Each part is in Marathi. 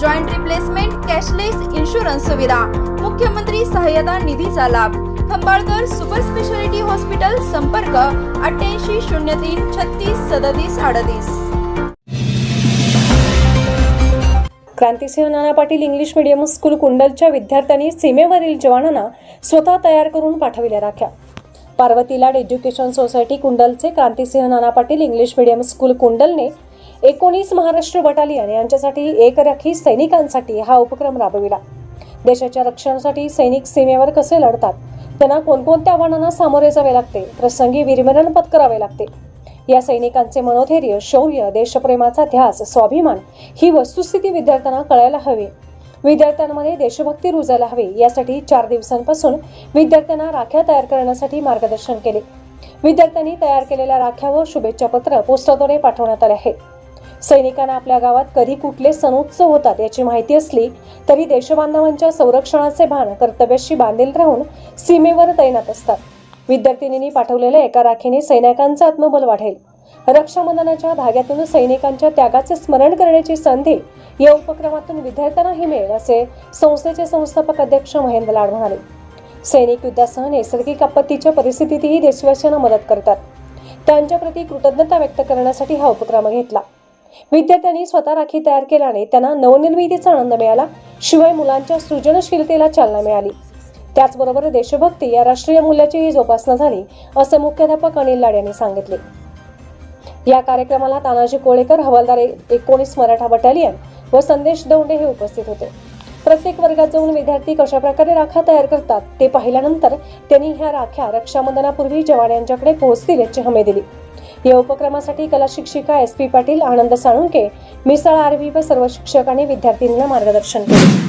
joint replacement cashless insurance सुविधा मुख्यमंत्री सहाय्यता निधीचा लाभ. खंबाळकर सुपर स्पेशालिटी हॉस्पिटल संपर्क अठ्ठ्याऐंशी शून्य तीन छत्तीस सदतीस अडतीस. Krantisinh Nana Patil English medium school कुंडलच्या विद्यार्थ्यांनी सीमेवरील जवानांना स्वतः तयार करून पाठविल्या राख्या. पार्वतीलाड education society कुंडलचे Krantisinh Nana Patil English medium school कुंडलने एकोणीस महाराष्ट्र बटालियन यांच्यासाठी एक राखी सैनिकांसाठी हा उपक्रम राबविला. देशाच्या रक्षणासाठी सैनिक सीमेवर कसे लढतात? त्यांना कोणकोणत्या आव्हानांना सामोरे जावे लागते? प्रसंगी वीरमरण पत्करावे लागते. या सैनिकांचे मनोधैर्य शौर्य देशप्रेमाचा ध्यास स्वाभिमान ही वस्तुस्थिती विद्यार्थ्यांना कळायला हवी. विद्यार्थ्यांमध्ये देशभक्ती रुजायला हवी. यासाठी चार दिवसांपासून विद्यार्थ्यांना राख्या तयार करण्यासाठी मार्गदर्शन केले. विद्यार्थ्यांनी तयार केलेल्या राख्या व शुभेच्छा पत्र पोस्टाद्वारे पाठवण्यात आले आहे सैनिकांना आपल्या गावात कधी कुठले सणोत्सव होतात याची माहिती असली तरी देशबांधवांच्या संरक्षणाचे भान कर्तव्याशी बांधील राहून सीमेवर तैनात असतात. विद्यार्थिनींनी पाठवलेल्या एका राखीने सैनिकांचं आत्मबल वाढेल. रक्षाबंधनाच्या धाग्यातून सैनिकांच्या त्यागाचे स्मरण करण्याची संधी या उपक्रमातून विद्यार्थ्यांनाही मिळेल असे संस्थेचे संस्थापक अध्यक्ष महेंद्र लाड म्हणाले. सैनिक युद्धासह नैसर्गिक आपत्तीच्या परिस्थितीतही देशवासियांना मदत करतात. त्यांच्याप्रती कृतज्ञता व्यक्त करण्यासाठी हा उपक्रम घेतला. विद्यार्थ्यांनी स्वतः राखी तयार केल्याने त्यांना नवनिर्मितीचा आनंद मिळाला शिवाय मुलांच्या सृजनशीलतेला चालना मिळाली. त्याचबरोबर देशभक्ती या राष्ट्रीय मूल्याचीही जोपासना झाली असे मुख्याध्यापक अनिल लाड यांनी सांगितले. या कार्यक्रमाला तानाजी कोळेकर हवालदार एकोणीस मराठा बटालियन व संदेश दौंडे हे उपस्थित होते. प्रत्येक वर्गात जाऊन विद्यार्थी कशा प्रकारे राखा तयार करतात ते पाहिल्यानंतर त्यांनी ह्या राख्या रक्षाबंधनापूर्वी जवान यांच्याकडे पोहोचतील याची हमी दिली. या उपक्रमासाठी कला शिक्षिका S P Patil Anand Salunke Misal R V व सर्व शिक्षकांनी विद्यार्थ्यांना मार्गदर्शन केले.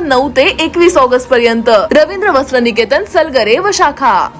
नऊ ते एकवीस ऑगस्ट पर्यंत. रवींद्र वस्त्र निकेतन सलगरे व शाखा.